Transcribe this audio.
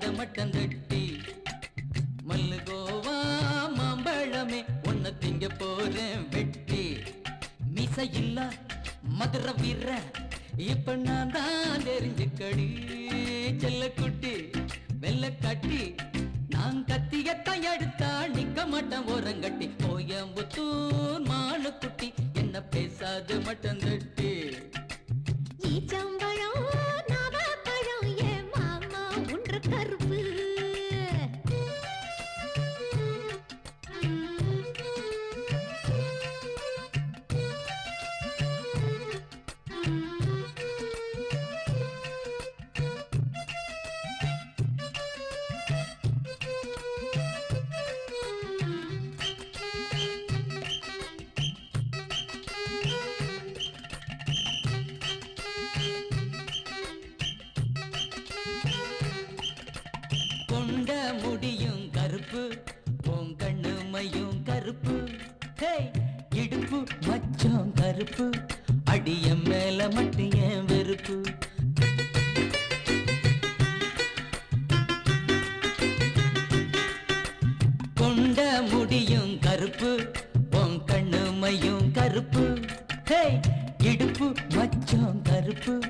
பேசாத மட்டம் தட்டி மல்லுகோவா மாம்பழமே ஒன்ன திங்க போறேன் வெட்டி. மிச இல்ல மதுர வீர இப்ப நான் தான் தெரிஞ்சுக்கடி. செல்லக்குட்டி வெள்ள கட்டி நான் கத்தியத்தான் எடுத்தா நிக்க மாட்டேன் ஓரங்கட்டி கோயம்புத்தூர் மானுக்குட்டி என்ன பேசாது மட்டம் தட்டி முடியும் கருப்பு. பொங்கண்ணுமையும் கருப்பு. ஹே இடுப்பு மச்சம் கருப்பு. அடிய மேல மட்டும் ஏன் வெறுப்பு? கொண்ட முடியும் கருப்பு. பொங்கண்ணுமையும் கருப்பு. ஹே இடுப்பு மச்சம் கருப்பு.